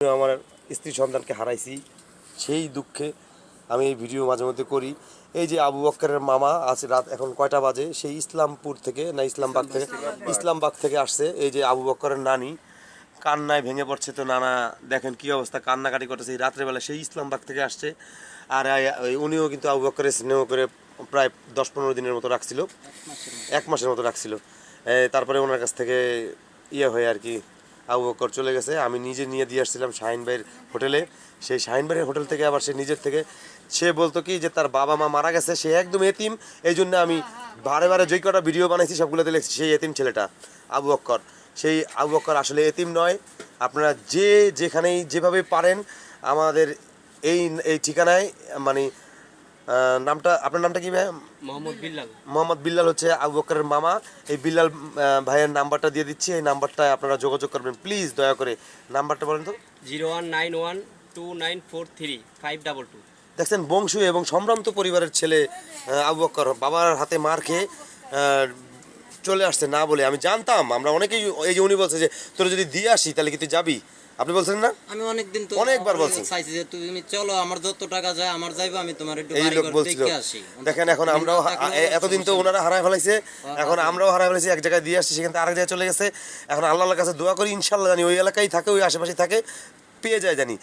আমি আমার স্ত্রী সন্তানকে হারাইছি, সেই দুঃখে আমি এই ভিডিও মাঝে মধ্যে করি। এই যে আবু বক্করের মামা আছে রাত এখন কয়টা বাজে, সেই ইসলামপুর থেকে, না ইসলামবাগ থেকে ইসলামবাগ থেকে আসছে এই যে আবু বক্করের নানি। কান্নায় ভেঙে পড়ছে তো নানা, দেখেন কি অবস্থা, কান্নাকাটি করতেছে। এই রাত্রেবেলা সেই ইসলামবাগ থেকে আসছে। আর উনিও কিন্তু আবু বক্করের স্নেহ করে প্রায় দশ পনেরো দিনের মতো রাখছিল। এক মাসের মতো রাখছিল। তারপরে ওনার কাছ থেকে ইয়ে হয়ে আর কি আবু বক্কর চলে গেছে। আমি নিজে নিয়ে দিয়ে আসছিলাম শাহিন ভাইয়ের হোটেলে। সেই শাহিন ভাইয়ের হোটেল থেকে আবার সে নিজের থেকে। সে বলতো কি যে তার বাবা মা মারা গেছে, সে একদম এতিম। এই জন্য আমি বারে বারে যেই কটা ভিডিও বানাইছি সবগুলোতে লিখছি, সেই এতিম ছেলেটা, আবু বক্কর সেই আবু বক্কর আসলে এতিম নয়। আপনারা যে যেখানেই যেভাবে পারেন, আমাদের এই এই ঠিকানায় মানে নামটা আপনার নামটা কি ভাই? মোহাম্মদ বিল্লাল। মোহাম্মদ বিল্লাল হচ্ছে আবু বকরের মামা। এই বিল্লাল ভাইয়ের নাম্বারটা দিয়ে দিচ্ছি। এই নাম্বারটায় আপনারা যোগাযোগ করবেন। প্লিজ দয়া করে নাম্বারটা বলেন তো। Zero one nine one two nine four three five double two. দেখছেন বংশু এবং সম্ভ্রান্ত পরিবারের ছেলে আবু বকর বাবার হাতে মার খেয়ে চলে আসছে না বলে আমি জানতাম। আমরা অনেকেই এই যে উনি বলছে যে তোর যদি দিয়ে আসি তাহলে কি তুই যাবি? আপনি বলছেন না? আমি অনেকদিন তো অনেকবার বলছেন। চাইছি যে তুমি চলো আমার যত টাকা যায় আমার যাইবো আমি তোমার একটু বাড়ি বলছিল। দেখে আসি। দেখেন এখন আমরাও এতদিন তো ওনারা হারায় ফেলাইছে এখন আমরাও হারায় ফেলাইছি এক জায়গায় দিয়ে আসছি সেখান থেকে আরেক জায়গায় চলে গেছে। এখন আল্লাহর কাছে দোয়া করি ইনশাল্লাহ জানি ওই এলাকায় থাকে ওই আশেপাশে থাকে। পেয়ে যায় জানি।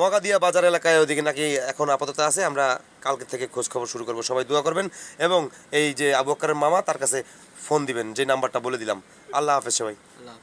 মগাদিয়া বাজার এলাকায় ওদিকে নাকি এখন আপাতত আছে। আমরা কালকে থেকে খোঁজ খবর শুরু করব। সবাই দোয়া করবেন এবং এই যে আবু আক্কারের মামা, তার কাছে ফোন দিবেন। যে নাম্বারটা বলে দিলাম। আল্লাহ হাফেজ সবাই। আল্লাহ।